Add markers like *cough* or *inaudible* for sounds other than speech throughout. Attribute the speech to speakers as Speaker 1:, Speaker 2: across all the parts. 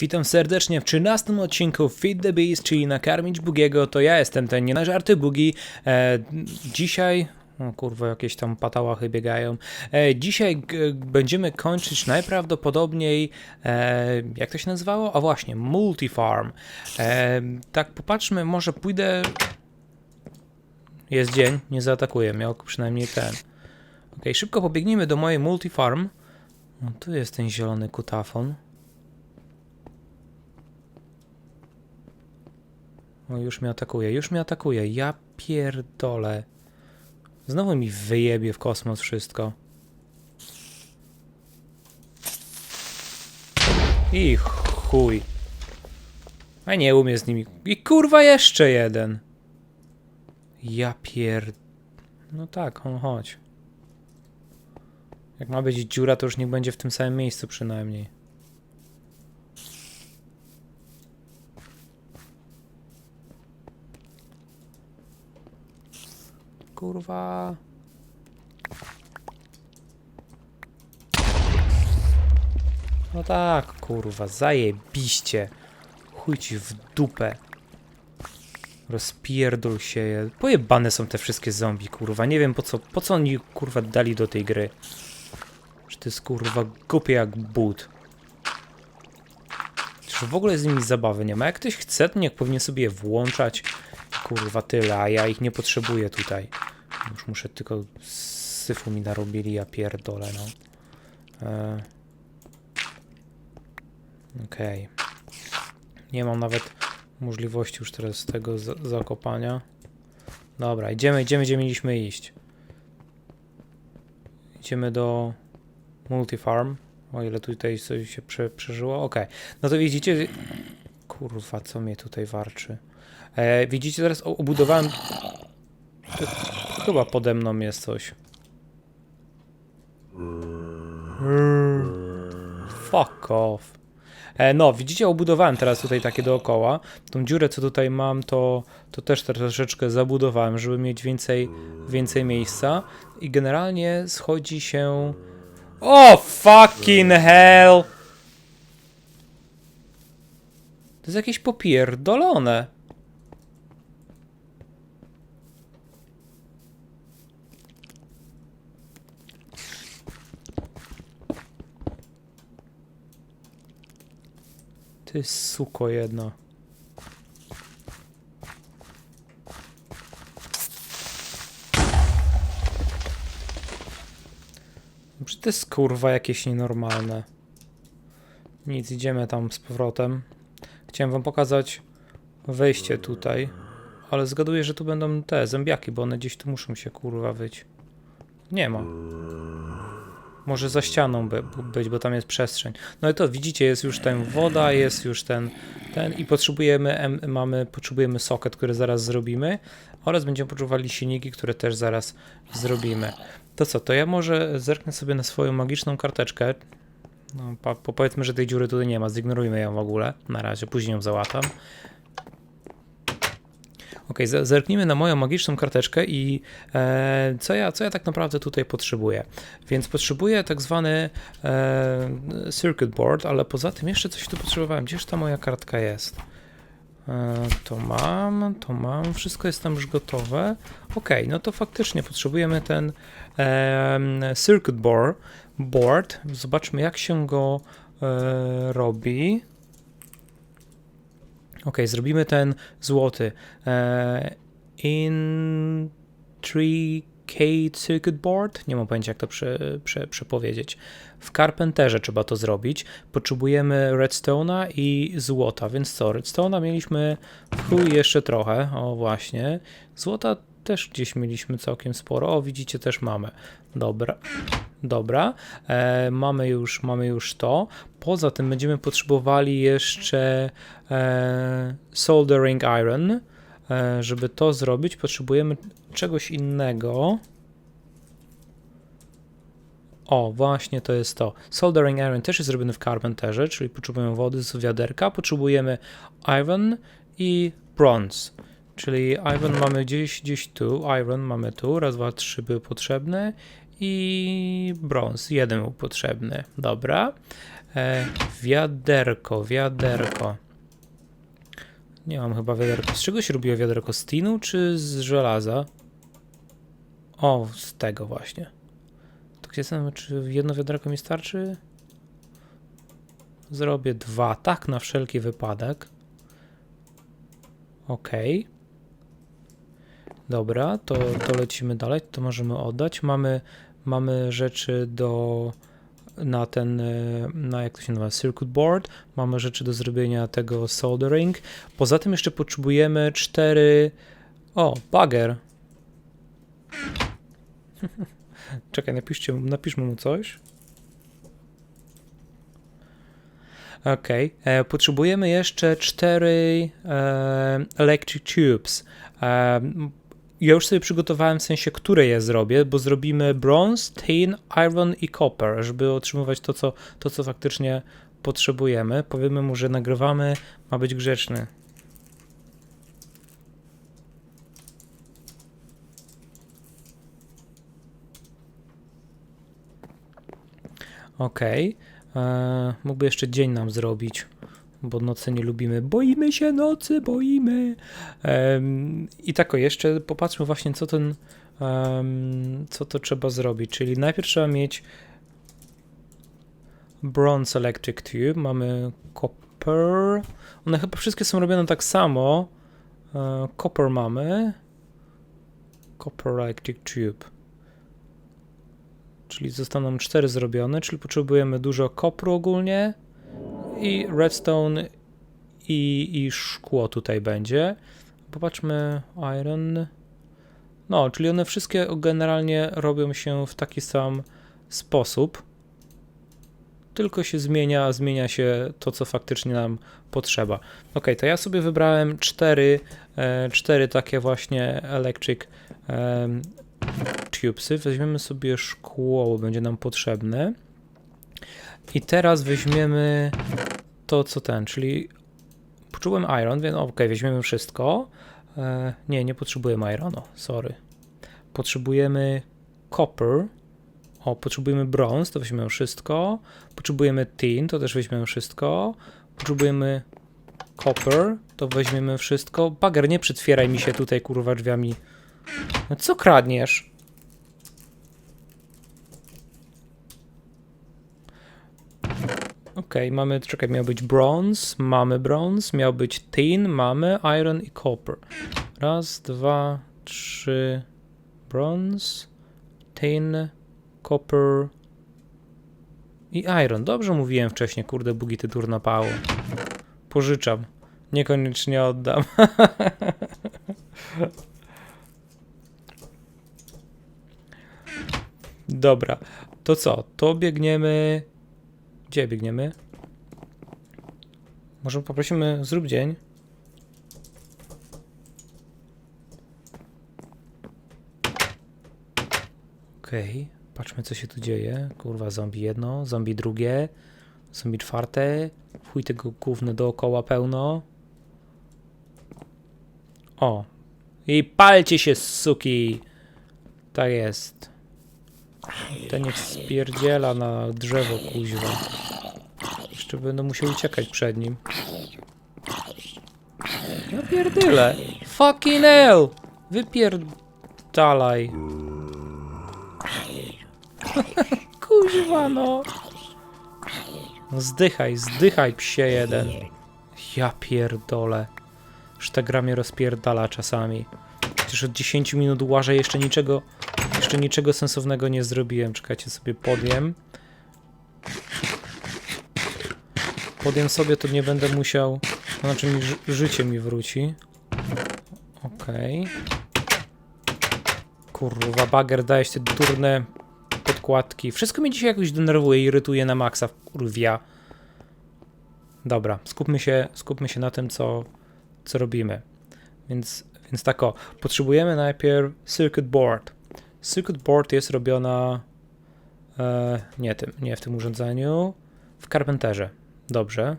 Speaker 1: Witam serdecznie w 13 odcinku Feed the Beast, czyli nakarmić Bugiego. To ja jestem ten nie na żarty Bugi. E, dzisiaj. Kurwa, jakieś tam patałachy biegają. E, dzisiaj będziemy kończyć najprawdopodobniej. E, jak to się nazywało? A właśnie, Multifarm. E, tak, popatrzmy, może pójdę. Jest dzień, nie zaatakuję, miał przynajmniej ten. Ok, szybko pobiegnijmy do mojej Multifarm. O, tu jest ten zielony kutafon. O, już mnie atakuje, już mnie atakuje. Ja pierdolę. Znowu mi wyjebie w kosmos wszystko. I chuj. A nie umie z nimi. I kurwa jeszcze jeden. Ja pier... No tak, on chodź. Jak ma być dziura, to już niech będzie w tym samym miejscu przynajmniej. Kurwa. No tak, kurwa, zajebiście. Chuj ci w dupę. Rozpierdol się. je. Pojebane są te wszystkie zombie, kurwa. Nie wiem po co, po co oni, kurwa, dali do tej gry. Czy to jest, kurwa, głupie jak but. Czy w ogóle z nimi zabawy nie ma? Jak ktoś chce, to niech powinien sobie je włączać. Kurwa, tyle, a ja ich nie potrzebuję tutaj. Już muszę tylko syfu mi narobili, ja pierdolę, no. E... Okej. Nie mam nawet możliwości już teraz tego za- zakopania. Dobra, idziemy, idziemy, gdzie mieliśmy iść. Idziemy do Multifarm. O ile tutaj coś się prze, przeżyło. Okej. No to widzicie... Kurwa, co mnie tutaj warczy. E, widzicie, teraz obudowałem... Chyba pode mną jest coś. Fuck off. E, no, widzicie, obudowałem teraz tutaj takie dookoła. Tą dziurę, co tutaj mam, to, to też troszeczkę zabudowałem, żeby mieć więcej, więcej miejsca. I generalnie schodzi się... O, fucking hell! To jest jakieś popierdolone. Ty suko jedna. Czy to jest kurwa jakieś nienormalne? Nic, idziemy tam z powrotem. Chciałem wam pokazać wejście tutaj, ale zgaduję, że tu będą te zębiaki, bo one gdzieś tu muszą się kurwa być. Nie ma. Może za ścianą by, być, bo tam jest przestrzeń. No i to widzicie, jest już ten woda, jest już ten, ten i potrzebujemy, em, mamy, potrzebujemy soket, który zaraz zrobimy oraz będziemy potrzebowali silniki, które też zaraz zrobimy. To co, to ja może zerknę sobie na swoją magiczną karteczkę. No, po, powiedzmy, że tej dziury tutaj nie ma, zignorujmy ją w ogóle. Na razie, później ją załatam. Ok, zerknijmy na moją magiczną karteczkę i e, co, ja, co ja tak naprawdę tutaj potrzebuję. Więc potrzebuję tak zwany e, circuit board, ale poza tym jeszcze coś tu potrzebowałem. Gdzież ta moja kartka jest? E, to mam, to mam, wszystko jest tam już gotowe. Ok, no to faktycznie potrzebujemy ten e, circuit board, board. Zobaczmy jak się go e, robi. Ok, zrobimy ten złoty. E, in 3K Circuit Board. Nie mam pojęcia, jak to prze, prze, przepowiedzieć. W Carpenterze trzeba to zrobić. Potrzebujemy redstone'a i złota, więc co? Redstone'a mieliśmy w jeszcze trochę. O, właśnie. Złota też gdzieś mieliśmy całkiem sporo. O, widzicie, też mamy. Dobra. Dobra, e, mamy, już, mamy już to. Poza tym będziemy potrzebowali jeszcze e, soldering iron. E, żeby to zrobić, potrzebujemy czegoś innego. O, właśnie to jest to. Soldering iron też jest zrobiony w Carpenterze, czyli potrzebujemy wody z wiaderka, potrzebujemy iron i bronze. Czyli iron mamy gdzieś, gdzieś tu, iron mamy tu, raz, dwa, trzy były potrzebne i brąz, jeden był potrzebny. Dobra. E, wiaderko, wiaderko. Nie mam chyba wiaderka. Z czego się robiło wiaderko? Z tinu czy z żelaza? O, z tego właśnie. To gdzie jestem? Czy jedno wiaderko mi starczy? Zrobię dwa, tak na wszelki wypadek. Okej. Dobra, to, to lecimy dalej, to możemy oddać. Mamy, mamy rzeczy do na ten, e, na jak to się nazywa, circuit board. Mamy rzeczy do zrobienia tego soldering. Poza tym jeszcze potrzebujemy cztery... O, bagger. *laughs* Czekaj, napiszcie, napiszmy mu coś. Okej, e, potrzebujemy jeszcze cztery e, electric tubes. E, ja już sobie przygotowałem w sensie, które je zrobię, bo zrobimy bronze, tin, iron i copper, żeby otrzymywać to, co, to, co faktycznie potrzebujemy. Powiemy mu, że nagrywamy, ma być grzeczny. Okej. E, Mógłby jeszcze dzień nam zrobić, bo nocy nie lubimy. Boimy się nocy, boimy. Em, I tak o, jeszcze popatrzmy właśnie, co ten, em, co to trzeba zrobić. Czyli najpierw trzeba mieć bronze electric tube, mamy copper. One chyba wszystkie są robione tak samo. E, Copper mamy. Copper electric tube. Czyli zostaną cztery zrobione, czyli potrzebujemy dużo kopru ogólnie i redstone i, i szkło tutaj będzie. Popatrzmy, iron. No, czyli one wszystkie generalnie robią się w taki sam sposób. Tylko się zmienia, zmienia się to, co faktycznie nam potrzeba. Ok, to ja sobie wybrałem cztery, e, cztery takie właśnie electric em, tubesy. Weźmiemy sobie szkło, bo będzie nam potrzebne. I teraz weźmiemy to, co ten, czyli potrzebujemy iron, więc ok, weźmiemy wszystko. E, nie, nie potrzebujemy ironu, sorry. Potrzebujemy copper. O, potrzebujemy bronze, to weźmiemy wszystko. Potrzebujemy tin, to też weźmiemy wszystko. Potrzebujemy copper, to weźmiemy wszystko. Bager, nie przytwieraj mi się tutaj kurwa drzwiami. No co kradniesz? Okej, mamy, czekaj, miał być bronze, mamy bronze, miał być tin, mamy iron i copper. Raz, dwa, trzy, bronze, tin, copper i iron. Dobrze mówiłem wcześniej, kurde, bugi ty turnapało. Pożyczam. Niekoniecznie oddam. *laughs* Dobra, to co? To biegniemy. Gdzie biegniemy? Może poprosimy, zrób dzień. Okej, patrzmy co się tu dzieje. Kurwa, zombie jedno, zombie drugie, zombie czwarte. Chuj tego gówna dookoła pełno. O. I palcie się, suki! Tak jest. Ten niech spierdziela na drzewo, kuźwa. Jeszcze będę musiał uciekać przed nim. Ja pierdyle. Fucking hell! Wypierdalaj. *laughs* kuźwa, no. No zdychaj, zdychaj, psie jeden. Ja pierdolę. Już ta gra mnie rozpierdala czasami. Przecież od 10 minut łażę jeszcze niczego, jeszcze niczego sensownego nie zrobiłem. Czekajcie sobie, podjem. Podjem sobie, to nie będę musiał, to znaczy mi ży życie mi wróci. Okej. Kurwa, bager, dajesz te durne podkładki. Wszystko mnie dzisiaj jakoś denerwuje i irytuje na maksa, kurwia. Dobra, skupmy się, skupmy się na tym, co, co robimy. Więc, więc tak o, potrzebujemy najpierw circuit board. Circuit board jest robiona e, nie tym, nie w tym urządzeniu, w Carpenterze. Dobrze.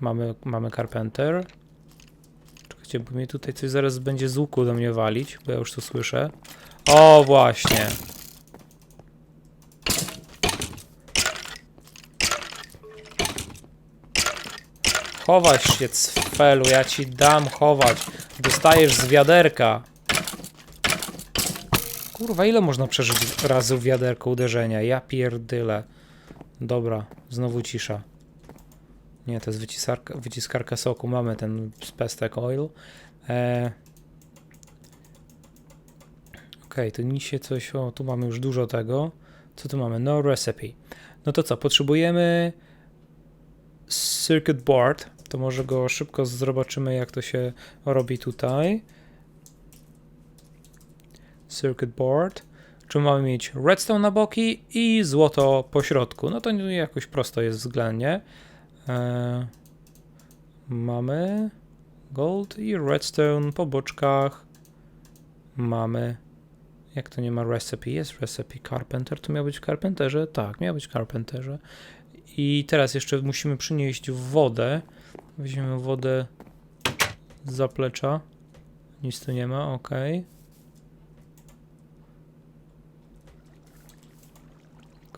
Speaker 1: Mamy, mamy Carpenter. Czekajcie, bo mnie tutaj coś zaraz będzie z łuku do mnie walić, bo ja już to słyszę. O, właśnie. Chować się, cfelu, ja ci dam chować. Dostajesz z wiaderka. Kurwa, ile można przeżyć razy w wiaderko uderzenia? Ja pierdyle. Dobra, znowu cisza. Nie, to jest wycisarka, wyciskarka soku. Mamy ten spestek oil. E... Okej, tu nic się coś... O, tu mamy już dużo tego. Co tu mamy? No recipe. No to co, potrzebujemy circuit board. To może go szybko zobaczymy, jak to się robi tutaj. Circuit board. Czy mamy mieć redstone na boki i złoto po środku? No to jakoś prosto jest względnie. E, mamy gold i redstone po boczkach. Mamy. Jak to nie ma recipe? Jest recipe carpenter. To miał być w carpenterze? Tak, miał być w carpenterze. I teraz jeszcze musimy przynieść wodę. Weźmiemy wodę z zaplecza. Nic tu nie ma, ok.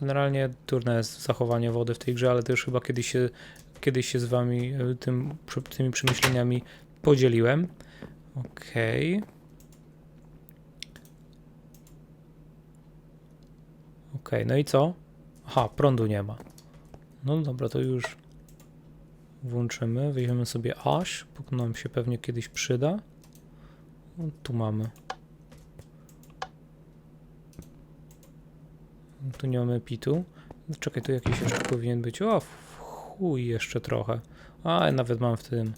Speaker 1: Generalnie trudne jest zachowanie wody w tej grze, ale to już chyba kiedyś się, kiedyś się z wami e, tym, tymi przemyśleniami podzieliłem. Okej. Okej, no i co? Aha, prądu nie ma. No dobra, to już włączymy. Weźmiemy sobie ash, bo nam się pewnie kiedyś przyda. No, tu mamy. Tu nie mamy pitu. Czekaj, tu jakiś jeszcze powinien być. O, chuj jeszcze trochę. A, nawet mam w tym.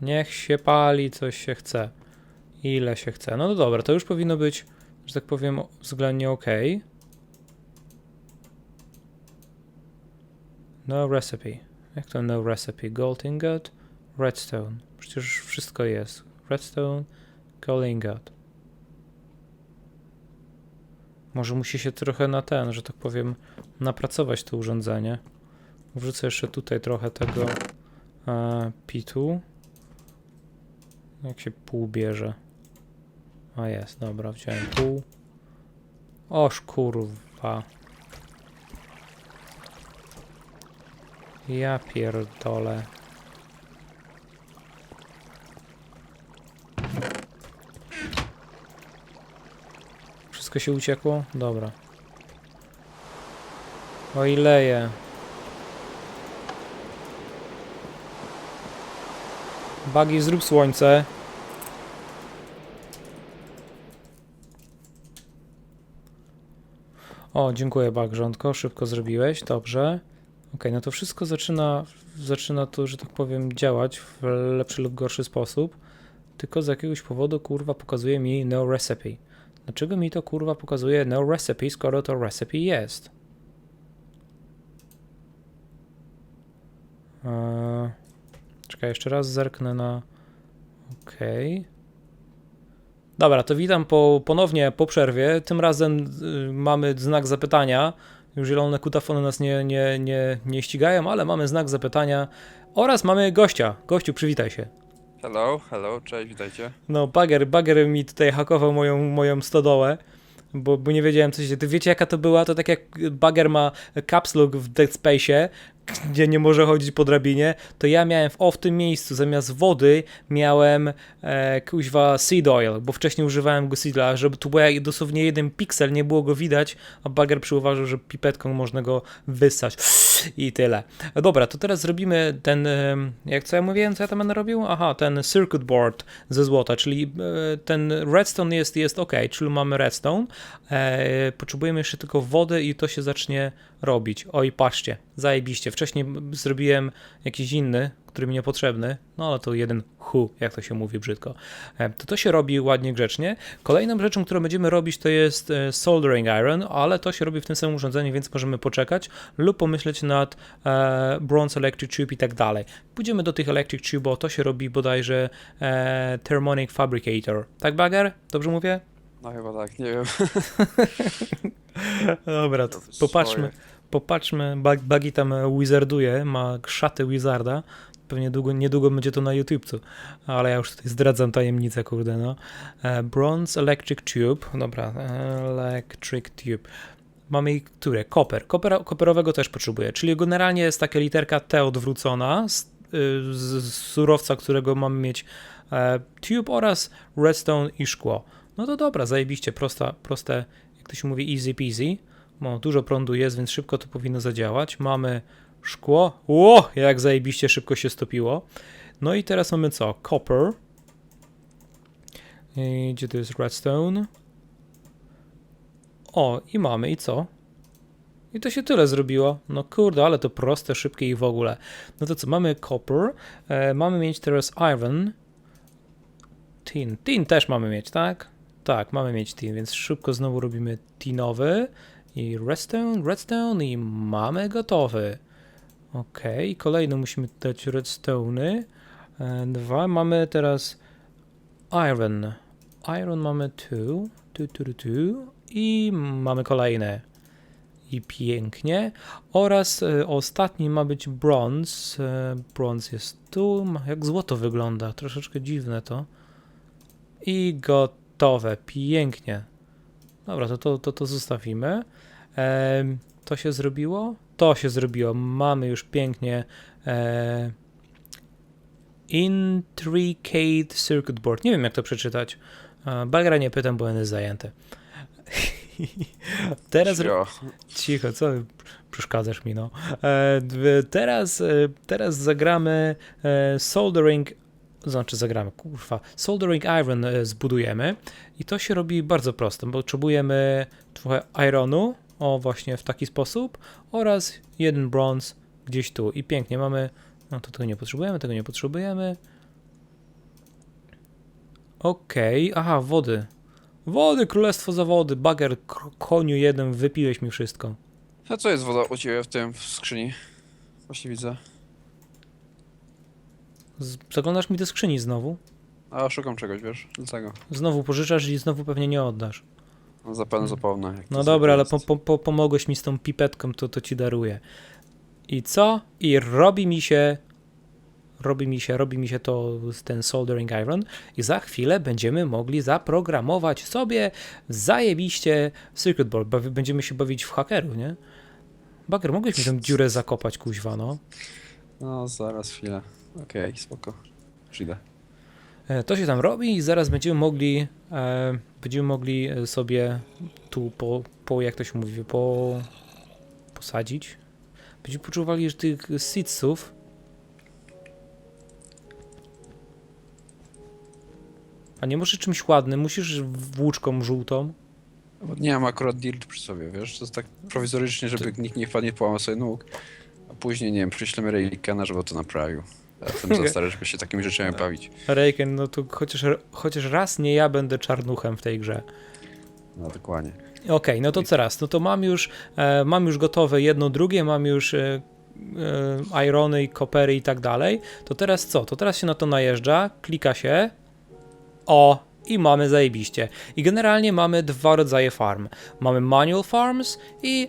Speaker 1: Niech się pali, coś się chce. Ile się chce. No, no dobra, to już powinno być, że tak powiem, względnie ok. No recipe. Jak to no recipe? Gold ingot, redstone. Przecież wszystko jest. Redstone, gold ingot. Może musi się trochę na ten, że tak powiem, napracować to urządzenie. Wrzucę jeszcze tutaj trochę tego e, pitu. Jak się pół bierze. A jest, dobra, wziąłem pół. Oż kurwa. Ja pierdolę. Wszystko się uciekło? Dobra. O ile je. Bagi, zrób słońce. O, dziękuję Bagrzątko, szybko zrobiłeś, dobrze. Okej, no to wszystko zaczyna, zaczyna to, że tak powiem, działać w lepszy lub gorszy sposób. Tylko z jakiegoś powodu kurwa pokazuje mi no recipe. Dlaczego mi to kurwa pokazuje no recipe, skoro to recipe jest? Eee, czekaj, jeszcze raz zerknę na. Okej. Dobra, to witam po, ponownie po przerwie. Tym razem y, mamy znak zapytania. Już zielone kutafony nas nie, nie, nie, nie ścigają, ale mamy znak zapytania. Oraz mamy gościa. Gościu, przywitaj się.
Speaker 2: Hello, hello, cześć, witajcie.
Speaker 1: No, Bagger, Bagger mi tutaj hakował moją, moją stodołę, bo, bo nie wiedziałem co się... Ty wiecie jaka to była? To tak jak Bagger ma caps lock w Dead Space'ie, gdzie nie może chodzić po drabinie, to ja miałem w, o w tym miejscu zamiast wody miałem e, kuźwa seed oil, bo wcześniej używałem go seedla, żeby tu był dosłownie jeden piksel, nie było go widać, a Bagger przyuważył, że pipetką można go wyssać i tyle. Dobra, to teraz zrobimy ten, em, jak co ja mówiłem, co ja tam będę robił? Aha, ten circuit board ze złota, czyli e, ten redstone jest, jest ok, czyli mamy redstone, e, potrzebujemy jeszcze tylko wody i to się zacznie robić. Oj, patrzcie, zajebiście. Wcześniej zrobiłem jakiś inny, który mi niepotrzebny, no ale to jeden hu, jak to się mówi brzydko. E, To to się robi ładnie, grzecznie. Kolejną rzeczą, którą będziemy robić, to jest e, soldering iron, ale to się robi w tym samym urządzeniu, więc możemy poczekać lub pomyśleć nad e, bronze electric tube i tak dalej. Pójdziemy do tych electric tube, bo to się robi bodajże e, thermonic fabricator. Tak, Bagger? Dobrze mówię?
Speaker 2: No chyba tak, nie wiem. *laughs*
Speaker 1: Dobra, to popatrzmy, popatrzmy. Buggy tam e, wizarduje, ma szaty wizarda. Pewnie długo, niedługo będzie to na YouTube'cu, ale ja już tutaj zdradzam tajemnicę, kurde, no. E, bronze Electric Tube, dobra, electric tube. mamy które? Koper. Koper. Koperowego też potrzebuję, czyli generalnie jest taka literka T odwrócona z, y, z, surowca, którego mamy mieć e, tube oraz redstone i szkło. No to dobra, zajebiście, prosta, proste, jak to się mówi, easy peasy. Bo dużo prądu jest, więc szybko to powinno zadziałać. Mamy szkło. Ło, jak zajebiście szybko się stopiło. No i teraz mamy co? Copper. I gdzie to jest redstone? O, i mamy, i co? I to się tyle zrobiło. No kurde, ale to proste, szybkie i w ogóle. No to co, mamy copper, e, mamy mieć teraz iron, tin. Tin też mamy mieć, tak? Tak, mamy mieć tin, więc szybko znowu robimy tinowy i redstone, redstone i mamy gotowy. Ok, kolejno musimy dać redstone'y. E, Dwa, mamy teraz iron. Iron mamy tu, tu, tu, tu, i mamy kolejne. I pięknie. Oraz e, ostatni ma być bronze. E, jest tu. Jak złoto wygląda. Troszeczkę dziwne to. I gotowe. Pięknie. Dobra, to to, to, to zostawimy. Em, to się zrobiło? To się zrobiło. Mamy już pięknie e, Intricate Circuit Board. Nie wiem, jak to przeczytać. E, Bagra nie pytam, bo on jest zajęty. *laughs* Teraz,
Speaker 2: Cio.
Speaker 1: Cicho, co przeszkadzasz mi, no. E, teraz, e, teraz zagramy Soldering, znaczy zagramy, kurwa, Soldering Iron zbudujemy i to się robi bardzo prosto, bo potrzebujemy trochę ironu, o właśnie w taki sposób, oraz jeden bronze gdzieś tu i pięknie mamy, no to tego nie potrzebujemy, tego nie potrzebujemy. Okej, aha, wody. Wody, królestwo zawody, bager, k- koniu jeden, wypiłeś mi wszystko.
Speaker 2: A co jest woda u ciebie w tym, w skrzyni? Właśnie widzę.
Speaker 1: Z- Zaglądasz mi do skrzyni znowu.
Speaker 2: A, szukam czegoś, wiesz? Dlatego.
Speaker 1: Znowu pożyczasz i znowu pewnie nie oddasz.
Speaker 2: No, zapewne to
Speaker 1: No dobra, ale po, po, po, pomogłeś mi z tą pipetką, to, to ci daruję. I co? I robi mi się, robi mi się, robi mi się to ten soldering iron i za chwilę będziemy mogli zaprogramować sobie zajebiście circuit board, bawi, będziemy się bawić w hakeru, nie? Bager, mogłeś mi tę dziurę zakopać, kuźwa, no.
Speaker 2: No, zaraz, chwilę. Okej, spoko. Przyjdę.
Speaker 1: E, To się tam robi i zaraz będziemy mogli, e, będziemy mogli sobie tu po, po jak to się mówi, po posadzić. Będziemy poczuwali że tych seedsów. A nie możesz czymś ładnym, musisz włóczką żółtą.
Speaker 2: Nie mam akurat dirt przy sobie, wiesz? To jest tak prowizorycznie, żeby nikt nie wpadł, nie połamał sobie nóg. A później, nie wiem, przyślemy Relikana, żeby to naprawił. Ja jestem za stary, żeby się takimi rzeczami bawić.
Speaker 1: Rejken, no to chociaż, chociaż raz nie ja będę czarnuchem w tej grze.
Speaker 2: No, dokładnie.
Speaker 1: Okej, no to teraz, no to mam już, e, mam już gotowe jedno, drugie, mam już e, e, irony kopery i tak dalej. To teraz co? To teraz się na to najeżdża, klika się, o, i mamy zajebiście. I generalnie mamy dwa rodzaje farm. Mamy manual farms i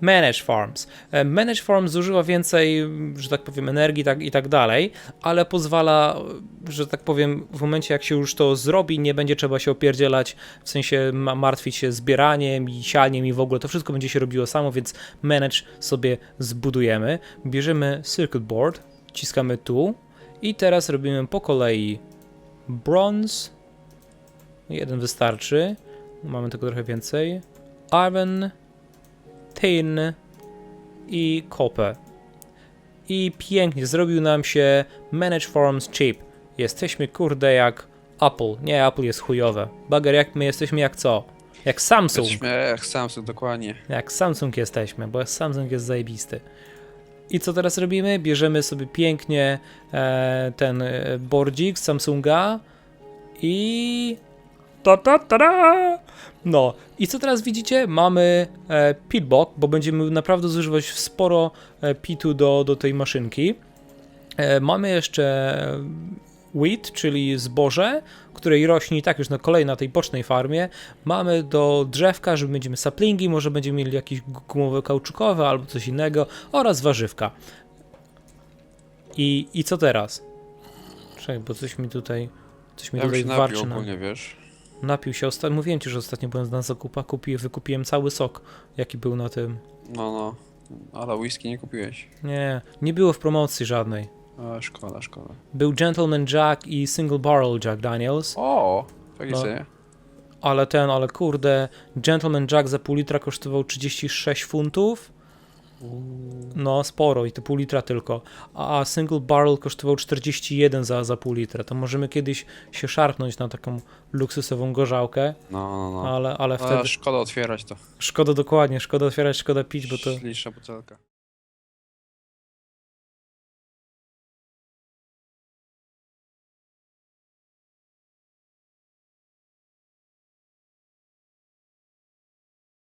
Speaker 1: manage farms. E, Manage farms zużywa więcej, że tak powiem, energii tak, i tak dalej, ale pozwala, że tak powiem, w momencie jak się już to zrobi, nie będzie trzeba się opierdzielać, w sensie ma- martwić się zbieraniem i sianiem i w ogóle, to wszystko będzie się robiło samo, więc manage sobie zbudujemy. Bierzemy circuit board, ciskamy tu i teraz robimy po kolei bronze, jeden wystarczy, mamy tego trochę więcej, iron, tin i copper. I pięknie zrobił nam się Manage Forms Chip. Jesteśmy kurde jak Apple. Nie, Apple jest chujowe. Bager, jak my jesteśmy jak co? Jak Samsung.
Speaker 2: Jesteśmy jak Samsung, dokładnie.
Speaker 1: Jak Samsung jesteśmy, bo Samsung jest zajebisty. I co teraz robimy? Bierzemy sobie pięknie e, ten e, bordzik z Samsunga i... Ta, ta, ta, ta. No, i co teraz widzicie? Mamy e, pitbox, bo będziemy naprawdę zużywać sporo e, pitu do, do tej maszynki. E, mamy jeszcze wheat, czyli zboże, której rośnie i tak już na kolejnej, na tej bocznej farmie. Mamy do drzewka, że będziemy saplingi, może będziemy mieli jakieś gu- gumowe kauczukowe albo coś innego oraz warzywka. I, i co teraz? Czekaj, bo coś mi tutaj coś mi
Speaker 2: Ja
Speaker 1: tutaj warczy na...
Speaker 2: wiesz?
Speaker 1: Napił się. Osta- Mówiłem ci, że ostatnio byłem na zakupach, kupiłem, wykupiłem cały sok, jaki był na tym.
Speaker 2: No, no. Ale whisky nie kupiłeś.
Speaker 1: Nie, nie było w promocji żadnej.
Speaker 2: A, szkoda, szkoda.
Speaker 1: Był Gentleman Jack i Single Barrel Jack Daniels,
Speaker 2: O, tak
Speaker 1: No. ale ten, ale kurde, Gentleman Jack za pół litra kosztował 36 funtów. No, sporo i to pół litra tylko. A Single Barrel kosztował 41 za, za pół litra. To możemy kiedyś się szarpnąć na taką luksusową gorzałkę,
Speaker 2: No, no, no.
Speaker 1: ale, ale
Speaker 2: A,
Speaker 1: wtedy
Speaker 2: szkoda otwierać to.
Speaker 1: szkoda dokładnie, szkoda otwierać, szkoda pić, bo to
Speaker 2: Śliczna butelka.